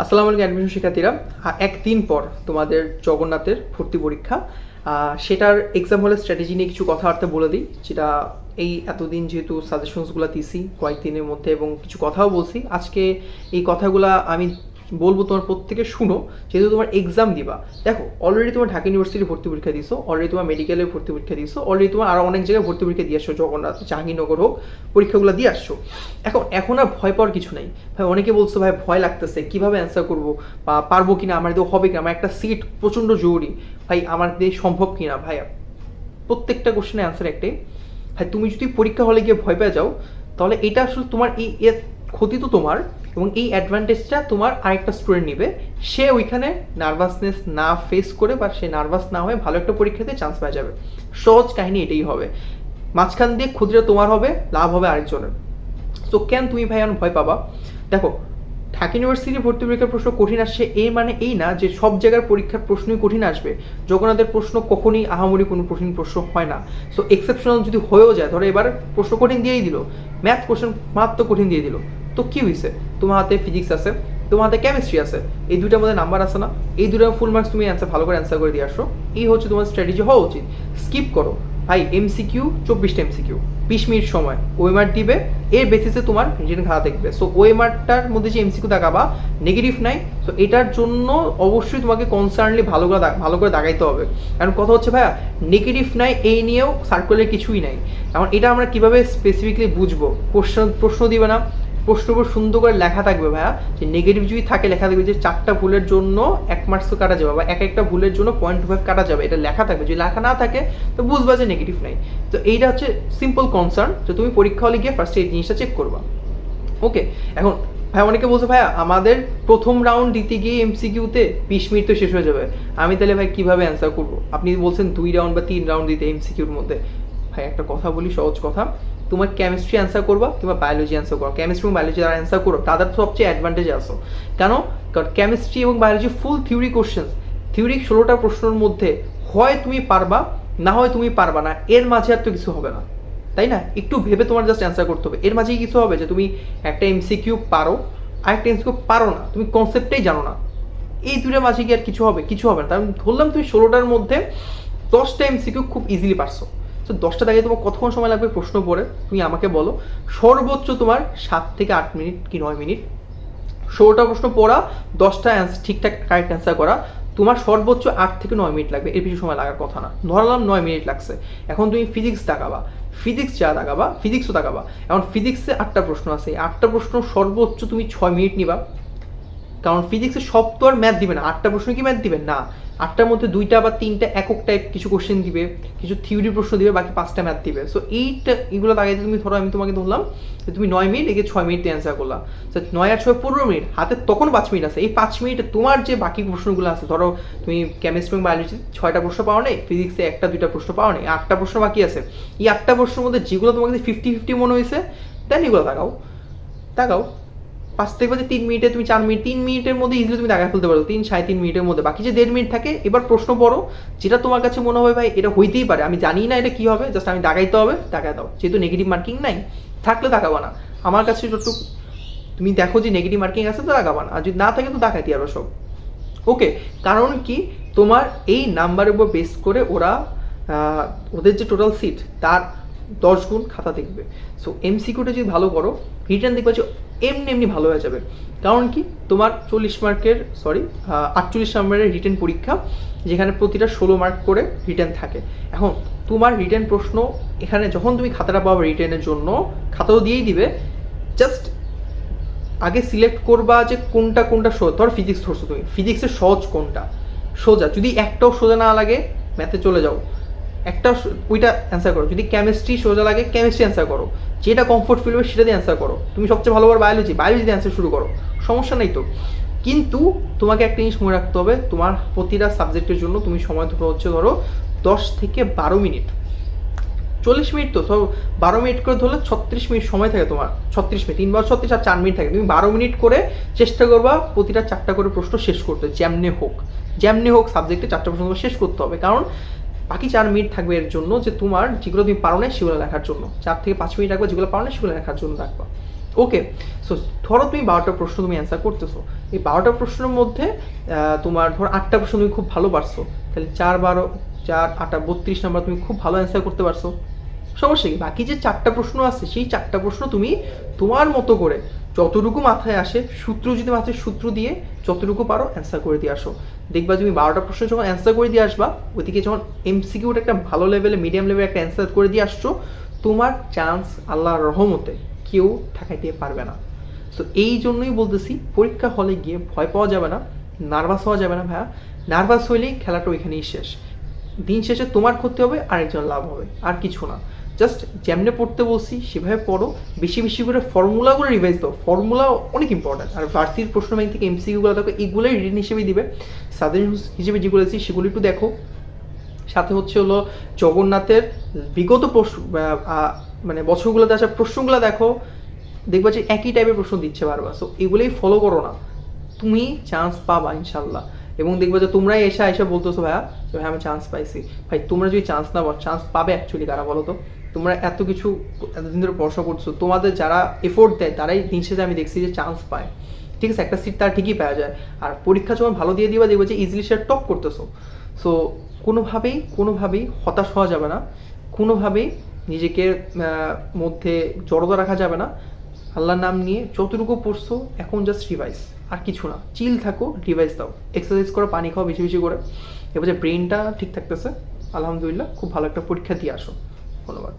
আসসালামু আলাইকুম অ্যাডমিশন শিক্ষার্থীরা। এক একদিন পর তোমাদের জগন্নাথের ভর্তি পরীক্ষা। সেটার এক্সাম হলে স্ট্র্যাটেজি নিয়ে কিছু কথাবার্তা বলে দিই, যেটা এই এতদিন যেহেতু সাজেশনসগুলো দিছি, কয়েকদিনের মধ্যে এবং কিছু কথাও বলছি। আজকে এই কথাগুলো আমি বলব তোমার প্রত্যেকে শুনো, যেহেতু তোমার এক্সাম দিবা। দেখো অলরেডি তোমার ঢাকা ইউনিভার্সিটি ভর্তি পরীক্ষা দিছো অলরেডি তোমার মেডিকেলের ভর্তি পরীক্ষা দিছো অলরেডি তোমার আরও অনেক জায়গায় ভর্তি পরীক্ষা দিয়ে আসছো, জগন্নাথ, জাহাঙ্গীরনগর হোক, পরীক্ষাগুলো দিয়ে আসছো। এখন এখন আর ভয় পাওয়ার কিছু নাই। ভাই, অনেকে বলছো, ভাই, ভয় লাগতেছে, কীভাবে অ্যান্সার করব? বা পারব কিনা? আমার দিয়ে হবে কিনা? আমার একটা সিট প্রচণ্ড জরুরি। ভাই, আমার দিয়ে সম্ভব কিনা? ভাই, প্রত্যেকটা কোশ্চেনের অ্যান্সার একটাই। ভাই, তুমি যদি পরীক্ষা হলে গিয়ে ভয় পেয়ে যাও, তাহলে এটা আসলে তোমার এই ক্ষতি তো তোমার। এবং এই অ্যাডভান্টেজটা তোমার আরেকটা স্টুডেন্ট নিবে। সে ওইখানে নার্ভাসনেস না ফেস করে বা সে নার্ভাস না হয়ে ভালো একটা পরীক্ষাতে চান্স পাওয়া যাবে। সহজ কাহিনী এটাই হবে। মাঝখান দিয়ে ক্ষতিটা তোমার হবে, লাভ হবে আরেকজনের। তো কেন তুমি ভাই এখন ভয় পাবা? দেখো, ঢাকা ইউনিভার্সিটি ভর্তি পরীক্ষার প্রশ্ন কঠিন আসছে এই মানে এই না যে সব জায়গার পরীক্ষার প্রশ্নই কঠিন আসবে। জগন্নাথের প্রশ্ন কখনই, আহামরি কোনো কঠিন প্রশ্ন হয় না। সো এক্সেপশনাল যদি হয়েও যায়, ধরো এবার প্রশ্ন কঠিন দিয়েই দিল। ম্যাথ কোশ্চেন মাত্র কঠিন দিয়ে দিল। তো কি হয়েছে তোমার হাতে ফিজিক্স আছে, তোমার হাতে কেমিস্ট্রি আছে, এই দুইটার মধ্যে নাম্বার আছে না? এই দুটো ফুল মার্কস তুমি অ্যান্সার ভালো করে অ্যান্সার করে দিয়ে আসো। এই হচ্ছে তোমার স্ট্র্যাটেজি হওয়া উচিত। স্কিপ করো। ভাই এমসিকিউ চব্বিশটা এমসিকিউ বিশ মিনিট সময়। ওএমআর দিবে, এর বেসিসে তোমার রিটেন খাতা দেখবে। সো ওএমআরটার মধ্যে যে এমসিকিউ দেখাবা নেগেটিভ নাই। সো এটার জন্য অবশ্যই তোমাকে কনসার্নলি ভালো করে ভালো করে দাগাইতে হবে। কারণ কথা হচ্ছে, ভাইয়া নেগেটিভ নাই, এই নিয়েও সার্কুলার কিছুই নাই। এখন এটা আমরা কীভাবে স্পেসিফিকলি বুঝব? প্রশ্ন প্রশ্ন দিবে না। প্রশ্ন উপর সুন্দর করে লেখা থাকবে ভাইয়া। যে নেগেটিভ যদি থাকে, লেখা থাকবে যে চারটা ভুলের জন্য এক মার্কস তো কাটা যাবে বা এক একটা ভুলের জন্য পয়েন্ট টু ফাইভ কাটা যাবে, এটা লেখা থাকবে। যদি লেখা না থাকে, তো বুঝবা যে নেগেটিভ নাই। তো এইটা হচ্ছে সিম্পল কনসার্ন যে তুমি পরীক্ষা হলে গিয়ে ফার্স্টে এই জিনিসটা চেক করবা। ওকে এখন ভাই অনেকে বলছে, ভাইয়া, আমাদের প্রথম রাউন্ড দিতে গিয়ে এমসিকিউতে বিশ মিনিট তো শেষ হয়ে যাবে। আমি তাহলে ভাই কীভাবে অ্যান্সার করব? আপনি বলছেন দুই রাউন্ড বা তিন রাউন্ড দিতে এমসিকিউর মধ্যে। ভাই, একটা কথা বলি, সহজ কথা। তোমার কেমিস্ট্রি অ্যান্সার করবা কিংবা বায়োলজি অ্যান্সার করো কেমিস্ট্রি এবং বায়োলজি যারা অ্যান্সার করো, তাদের সবচেয়ে অ্যাডভান্টেজ আসো। কেন? কারণ কেমিস্ট্রি এবং biology full theory question theory ষোলোটা প্রশ্নের মধ্যে হয় তুমি পারবা, না হয় তুমি পারবা না, এর মাঝে আর তো কিছু হবে না। তাই না? একটু ভেবে তোমার জাস্ট অ্যান্সার করতে হবে। এর মাঝেই কিছু হবে যে তুমি একটা এমসিকিউ পারো, আর একটা এমসিকিউ পারো না। তুমি কনসেপ্টটাই জানো না। এই দুটোর মাঝে কি আর কিছু হবে? কিছু হবে না। তার মানে ধরলাম তুমি ষোলোটার মধ্যে দশটা এমসিকিউ খুব ইজিলি পারছ। তো দশটা দাঁড়িয়ে তোমার কতক্ষণ সময় লাগবে প্রশ্ন পড়ে? তুমি আমাকে বলো। সর্বোচ্চ তোমার সাত থেকে আট মিনিট কি নয় মিনিট? ষোলোটা প্রশ্ন পড়া, দশটা ঠিকঠাক কারেক্ট অ্যান্সার করা। তোমার সর্বোচ্চ আট থেকে নয় মিনিট লাগবে। এর বেশি সময় লাগার কথা না। ধরালাম নয় মিনিট লাগছে। এখন তুমি ফিজিক্স দেখাবা ফিজিক্স যা দেখাবা ফিজিক্সও দেখাবা এখন ফিজিক্সে আটটা প্রশ্ন আছে। আটটা প্রশ্ন সর্বোচ্চ তুমি ছয় মিনিট নিবা। কারণ ফিজিক্সে সব তো আর ম্যাথ দিবে না। আটটা প্রশ্ন কি ম্যাথ দিবে? না। আটটার মধ্যে দুইটা বা তিনটা একক টাইপ কিছু কোশ্চেন দিবে, কিছু থিওরি প্রশ্ন দিবে, বাকি পাঁচটা ম্যাথ দিবে। সো এইটা, এগুলো দাগাইতে তুমি ধরো, আমি তোমাকে ধরলাম যে তুমি নয় মিনিট এগে ছয় মিনিট অ্যান্সার করলাম তো নয় আর ছয় পনেরো মিনিট, হাতে তখন পাঁচ মিনিট আছে। এই পাঁচ মিনিটে তোমার যে বাকি প্রশ্নগুলো আছে, ধরো তুমি কেমিস্ট্রি এবং বায়োলজি ছয়টা প্রশ্ন পাও নেই ফিজিক্সে একটা, দুইটা প্রশ্ন পাও নেই, আটটা প্রশ্ন বাকি আছে। এই আটটা প্রশ্নের মধ্যে যেগুলো তোমাকে ফিফটি ফিফটি মনে হয়েছে দেন এগুলো তাকাও তাকাও পাঁচ থেকে বাজে তিন মিনিটে তুমি চার মিনিট, তিন মিনিটের মধ্যে ইজিলি তুমি দেখা ফেলতে পারো, তিন, সাড়ে তিন মিনিটের মধ্যে। বাকি যে দেড় মিনিট থাকে, এবার প্রশ্ন পড়ো যেটা তোমার কাছে মনে হবে, ভাই, এটা হইতেই পারে। আমি জানি না এটা কি হবে জাস্ট আমি দাগাইতে হবে দাগাই দাও। যেহেতু নেগেটিভ মার্কিং নাই, থাকলে দাগাবো না। আমার কাছে যতটুকু, তুমি দেখো যে নেগেটিভ মার্কিং আছে, তো দাগাবা না। আর যদি না থাকে, তো দেখাইতে পারো সব। ওকে কারণ কি, তোমার এই নাম্বারের উপর বেস করে ওরা ওদের যে টোটাল সিট তার দশ গুণ খাতা দেখবে। সো এমসিকিউটা যদি ভালো করো রিটার্ন দেখবে এমনি এমনি ভালো হয়ে যাবে। কারণ কি? তোমার চল্লিশ মার্কের সরি আটচল্লিশ নম্বরের রিটার্ন পরীক্ষা, যেখানে প্রতিটা ষোলো মার্ক করে রিটার্ন থাকে। এখন, তোমার রিটার্ন প্রশ্ন, এখানে যখন তুমি খাতাটা পাবে রিটার্নের জন্য, খাতাও দিয়েই দিবে। জাস্ট আগে সিলেক্ট করবা যে কোনটা কোনটা ধর ফিজিক্স ধরছো তুমি। ফিজিক্সের সহজ কোনটা? সোজা। যদি একটাও সোজা না লাগে ম্যাথে চলে যাও। একটা ওইটা অ্যান্সার করো। যদি কেমিস্ট্রি সোজা লাগে কেমিস্ট্রি অ্যান্সার করো। যেটা কমফোর্ট ফিল হবে সেটা দিয়ে অ্যান্সার করো। তুমি সবচেয়ে ভালোবার বায়োলজি বায়োলজি অ্যান্সার শুরু করো। সমস্যা নেই তো। কিন্তু তোমাকে একটা জিনিস মনে রাখতে হবে, তোমার প্রতিটা সাবজেক্টের জন্য তুমি সময় ধরো হচ্ছে ধরো দশ থেকে বারো মিনিট। চল্লিশ মিনিট তো সব বারো মিনিট করে ধরলে ছত্রিশ মিনিট সময় থাকে তোমার, ছত্রিশ মিনিট তিন বার ছত্রিশ আর চার মিনিট থাকে। তুমি বারো মিনিট করে চেষ্টা করবা প্রতিটা চারটা করে প্রশ্ন শেষ করতে, যেমনে হোক। যেমনে হোক সাবজেক্টে চারটা প্রশ্ন শেষ করতে হবে। কারণ বাকি চার মিনিট থাকবে এর জন্য যে তোমার যেগুলো তুমি পারো না সেগুলো লেখার জন্য। চার থেকে পাঁচ মিনিট রাখবে, যেগুলো পারো না সেগুলো লেখার জন্য রাখবা। ওকে সো ধরো তুমি বারোটা প্রশ্ন তুমি অ্যান্সার করতেছো। এই বারোটা প্রশ্নের মধ্যে তোমার ধরো আটটা প্রশ্ন তুমি খুব ভালো পারছ। তাহলে চার বারো, চার আটা বত্রিশ নাম্বার তুমি খুব ভালো অ্যান্সার করতে পারছ। সমস্যা কি? বাকি যে চারটা প্রশ্ন আছে, সেই চারটা প্রশ্ন তুমি তোমার মতো করে যতটুকু মাথায় আসে, সূত্র যদি মাথায় সূত্র দিয়ে যতটুকু পারো অ্যান্সার করে দিয়ে আসো। দেখবা তুমি বারোটা প্রশ্ন যখন অ্যান্সার করে দিয়ে আসবা, ওইদিকে যখন এমসিকিউটা একটা ভালো লেভেলে মিডিয়াম লেভেলে একটা অ্যান্সার করে দিয়ে আসছো, তোমার চান্স আল্লাহর রহমতে কেউ ঠেকাইতে পারবে না। সো এই জন্যই বলতেছি, পরীক্ষা হলে গিয়ে ভয় পাওয়া যাবে না নার্ভাস হওয়া যাবে না ভাইয়া। নার্ভাস হইলেই খেলাটা ওইখানেই শেষ। দিন শেষে তোমার ক্ষতি হবে, আরেকজন লাভ হবে, আর কিছু না। জাস্ট যেমনে পড়তে বলছি, সেভাবে পড়ো। বেশি বেশি করে ফর্মুলাগুলো রিভাইজ দাও। ফর্মুলা অনেক ইম্পর্ট্যান্ট আর ভার্সির প্রশ্ন ব্যাংক থেকে এমসিকিউগুলো দেখো এইগুলোই রিটেন হিসেবে দিবে। সাজেশন হিসেবে যেগুলো আছে সেগুলো একটু দেখো। সাথে হচ্ছে হলো জগন্নাথের বিগত প্রশ্ন মানে বছরগুলোতে আসা প্রশ্নগুলো দেখো। দেখবা যে একই টাইপের প্রশ্ন দিচ্ছে বারবার। সো এগুলোই ফলো করো না। তুমি চান্স পাবা ইনশাল্লাহ এবং দেখবে যে তোমরাই এসে এসে বলতেছো, ভাইয়া, যে ভাই, আমি চান্স পাইছি। ভাই, তোমরা যদি চান্স না পাও চান্স পাবে অ্যাকচুয়ালি কারা বলো তো? তোমরা এত কিছু এতদিন ধরে পড়াশোনা করছ, তোমাদের যারা এফোর্ট দেয়, তারাই দিন শেষে আমি দেখছি যে চান্স পায়। ঠিক আছে, একটা সিট তার ঠিকই পাওয়া যায়। আর পরীক্ষা যখন ভালো দিয়ে দিবা, দেখবে যে ইজিলি সে টপ করতেছো। সো কোনোভাবেই কোনোভাবেই হতাশ হওয়া যাবে না। কোনোভাবেই নিজেকে মধ্যে জড়তা রাখা যাবে না। আল্লাহর নাম নিয়ে যতটুকু পড়ছো, এখন জাস্ট রিভাইস আর কিছু না। চিল থাকো রিভাইস দাও। এক্সারসাইজ করো, পানি খাও বেশি বেশি করে। এবার যে ব্রেনটা ঠিক থাকতেছে, আলহামদুলিল্লাহ, খুব ভালো একটা পরীক্ষা দিয়ে আসো। ধন্যবাদ।